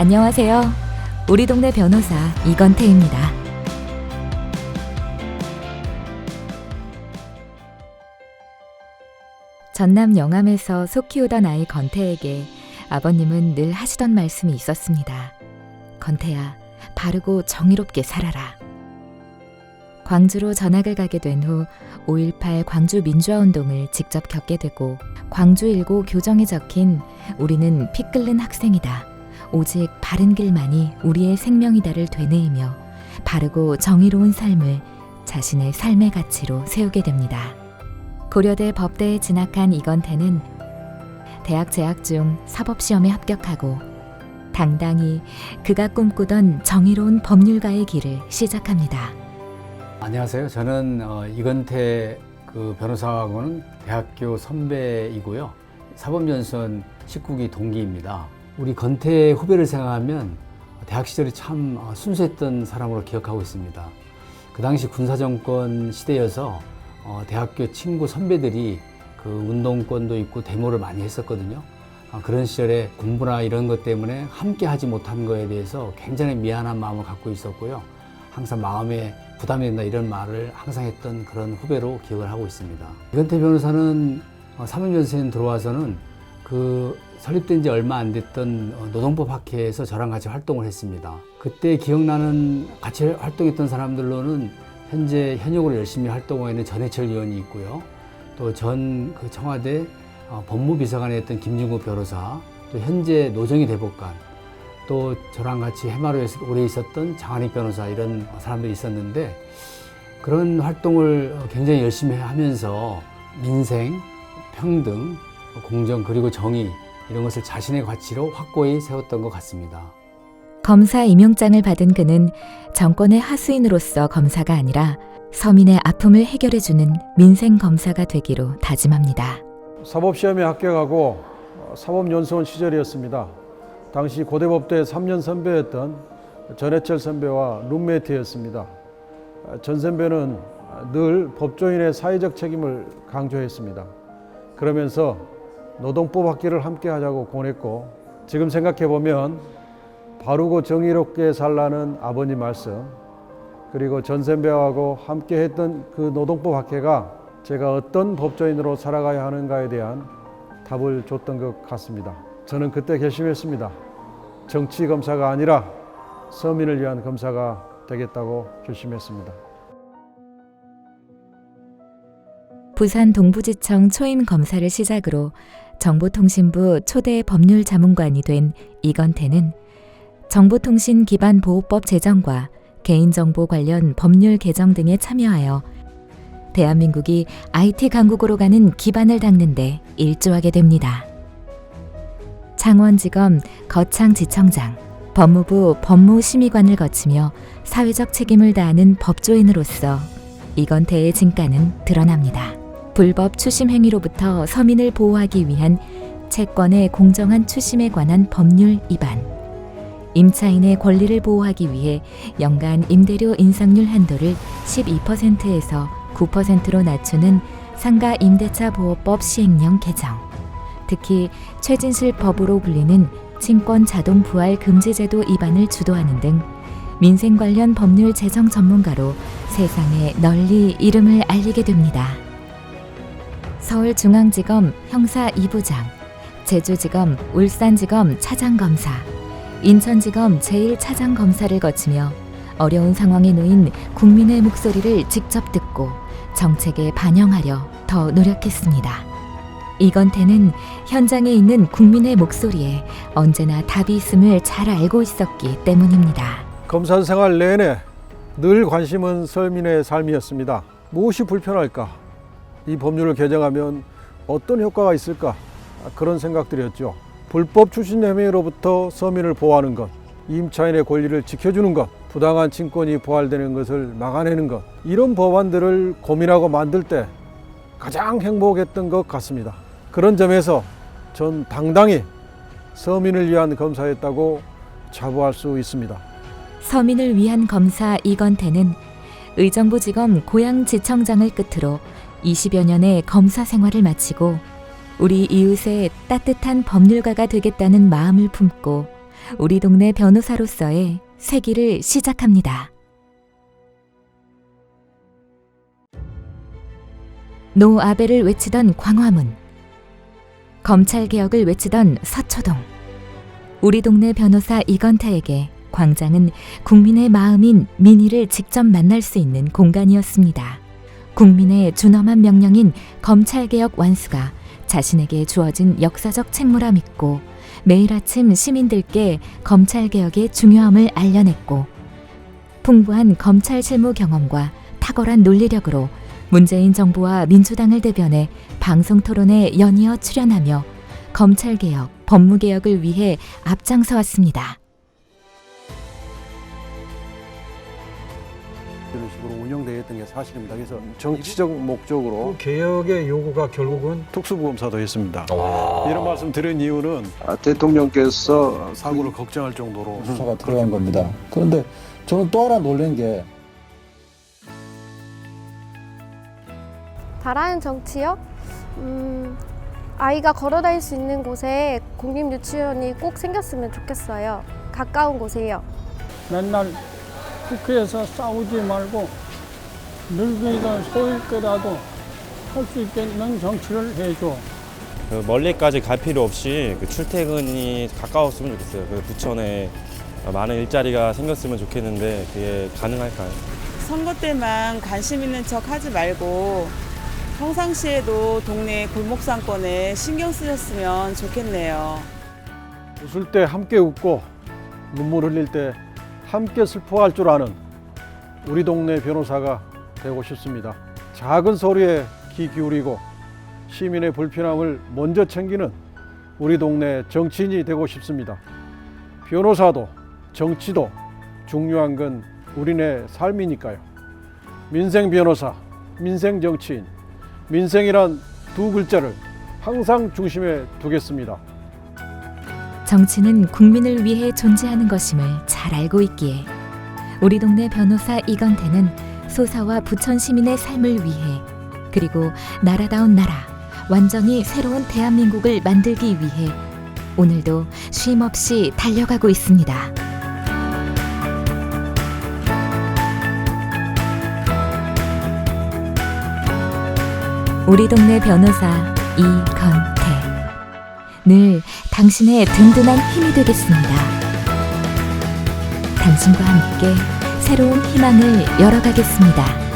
안녕하세요. 우리 동네 변호사 이건태입니다. 전남 영암에서 소 키우던 아이 건태에게 아버님은 늘 하시던 말씀이 있었습니다. 건태야, 바르고 정의롭게 살아라. 광주로 전학을 가게 된 후 5.18 광주 민주화 운동을 직접 겪게 되고 광주 일고 교정에 적힌 우리는 피 끓는 학생이다. 오직 바른 길만이 우리의 생명이다를 되뇌이며 바르고 정의로운 삶을 자신의 삶의 가치로 세우게 됩니다. 고려대 법대에 진학한 이건태는 대학 재학 중 사법시험에 합격하고 당당히 그가 꿈꾸던 정의로운 법률가의 길을 시작합니다. 안녕하세요. 저는 어, 이건태 그 변호사하고는 대학교 선배이고요. 사법연수원 19기 동기입니다. 우리 건태 후배를 생각하면 대학 시절이 참 어, 순수했던 사람으로 기억하고 있습니다. 그 당시 군사정권 시대여서 어, 대학교 친구 선배들이 그 운동권도 있고 데모를 많이 했었거든요. 아, 그런 시절에 공부나 이런 것 때문에 함께 하지 못한 거에 대해서 굉장히 미안한 마음을 갖고 있었고요. 항상 마음에 부담이 된다 이런 말을 항상 했던 그런 후배로 기억을 하고 있습니다. 이건태 변호사는 어, 사법연수원 들어와서는 그 설립된 지 얼마 안 됐던 어, 노동법 학회에서 저랑 같이 활동을 했습니다. 그때 기억나는 같이 활동했던 사람들로는 현재 현역으로 열심히 활동하고 있는 전해철 의원이 있고요. 또 전 그 청와대 어, 법무비서관에 했던 김중구 변호사, 또 현재 노정희 대법관, 또 저랑 같이 해마로에 오래 있었던 장한익 변호사 이런 사람들이 있었는데 그런 활동을 굉장히 열심히 하면서 민생, 평등, 공정 그리고 정의 이런 것을 자신의 가치로 확고히 세웠던 것 같습니다. 검사 임용장을 받은 그는 정권의 하수인으로서 검사가 아니라 서민의 아픔을 해결해주는 민생 검사가 되기로 다짐합니다. 사법시험에 합격하고 어, 사법연수원 시절이었습니다. 당시 고대법대 3년 선배였던 전해철 선배와 룸메이트였습니다. 어, 전 선배는 늘 법조인의 사회적 책임을 강조했습니다. 그러면서 노동법 학기를 함께 하자고 권했고 지금 생각해 보면 바르고 정의롭게 살라는 아버님 말씀 그리고 전 선배하고 함께 했던 그 노동법 학회가 제가 어떤 법조인으로 살아가야 하는가에 대한 답을 줬던 것 같습니다. 저는 그때 결심했습니다. 정치 검사가 아니라 서민을 위한 검사가 되겠다고 결심했습니다. 부산 동부지청 초임 검사를 시작으로 정보통신부 초대 법률 자문관이 된 이건태는 정보통신 기반 보호법 제정과 개인정보 관련 법률 개정 등에 참여하여 대한민국이 IT 강국으로 가는 기반을 닦는데 일조하게 됩니다. 창원지검 거창지청장, 법무부 법무심의관을 거치며 사회적 책임을 다하는 법조인으로서 이건태의 진가는 드러납니다. 불법 추심 행위로부터 서민을 보호하기 위한 채권의 공정한 추심에 관한 법률 위반, 임차인의 권리를 보호하기 위해 연간 임대료 인상률 한도를 12%에서 9%로 낮추는 상가 임대차 보호법 시행령 개정, 특히 최진실 법으로 불리는 친권 자동 부활 금지 제도 위반을 주도하는 등 민생 관련 법률 제정 전문가로 세상에 널리 이름을 알리게 됩니다. 서울중앙지검 형사 2부장, 제주지검 울산지검 차장검사, 인천지검 제1차장검사를 거치며 어려운 상황에 놓인 국민의 목소리를 직접 듣고 정책에 반영하려 더 노력했습니다. 이건태는 현장에 있는 국민의 목소리에 언제나 답이 있음을 잘 알고 있었기 때문입니다. 검사 생활 내내 늘 관심은 서민의 삶이었습니다. 무엇이 불편할까? 이 법률을 개정하면 어떤 효과가 있을까? 그런 생각들이었죠. 불법 추신 행위로부터 서민을 보호하는 것, 임차인의 권리를 지켜주는 것, 부당한 친권이 부활되는 것을 막아내는 것, 이런 법안들을 고민하고 만들 때 가장 행복했던 것 같습니다. 그런 점에서 전 당당히 서민을 위한 검사였다고 자부할 수 있습니다. 서민을 위한 검사 이건태는 의정부지검 고양지청장을 끝으로 20여 년의 검사 생활을 마치고 우리 이웃의 따뜻한 법률가가 되겠다는 마음을 품고 우리 동네 변호사로서의 새 길을 시작합니다. 노 아베를 외치던 광화문, 검찰 개혁을 외치던 서초동. 우리 동네 변호사 이건태에게 광장은 국민의 마음인 민의를 직접 만날 수 있는 공간이었습니다. 국민의 준엄한 명령인 검찰개혁 완수가 자신에게 주어진 역사적 책무라 믿고 매일 아침 시민들께 검찰개혁의 중요함을 알려냈고 풍부한 검찰 실무 경험과 탁월한 논리력으로 문재인 정부와 민주당을 대변해 방송 토론에 연이어 출연하며 검찰개혁, 법무개혁을 위해 앞장서 왔습니다. 운영되었던 게 사실입니다. 그래서 정치적 목적으로 그 개혁의 요구가 결국은 특수부검사도 했습니다. 이런 말씀 드린 이유는 아, 대통령께서 사고를 걱정할 정도로 수사가 들어간 겁니다. 그런데 저는 또 하나 놀란 게 바라는 정치요? 음, 아이가 걸어 다닐 수 있는 곳에 공립유치원이 꼭 생겼으면 좋겠어요. 가까운 곳에요. 맨날 국회에서 싸우지 말고 늙은이든 소일 거라도 할 수 있겠는 정치를 해줘. 그 멀리까지 갈 필요 없이 그 출퇴근이 가까웠으면 좋겠어요. 그 부천에 많은 일자리가 생겼으면 좋겠는데 그게 가능할까요? 선거 때만 관심 있는 척 하지 말고 평상시에도 동네 골목 상권에 신경 쓰셨으면 좋겠네요. 웃을 때 함께 웃고 눈물 흘릴 때 함께 슬퍼할 줄 아는 우리 동네 변호사가 되고 싶습니다. 작은 소리에 귀 기울이고 시민의 불편함을 먼저 챙기는 우리 동네 정치인이 되고 싶습니다. 변호사도 정치도 중요한 건 우리네 삶이니까요. 민생 변호사, 민생 정치인, 민생이란 두 글자를 항상 중심에 두겠습니다. 정치는 국민을 위해 존재하는 것임을 잘 알고 있기에 우리 동네 변호사 이건태는 소사와 부천 시민의 삶을 위해 그리고 나라다운 나라 완전히 새로운 대한민국을 만들기 위해 오늘도 쉼 없이 달려가고 있습니다. 우리 동네 변호사 이건태 늘 당신의 든든한 힘이 되겠습니다. 당신과 함께 새로운 희망을 열어가겠습니다.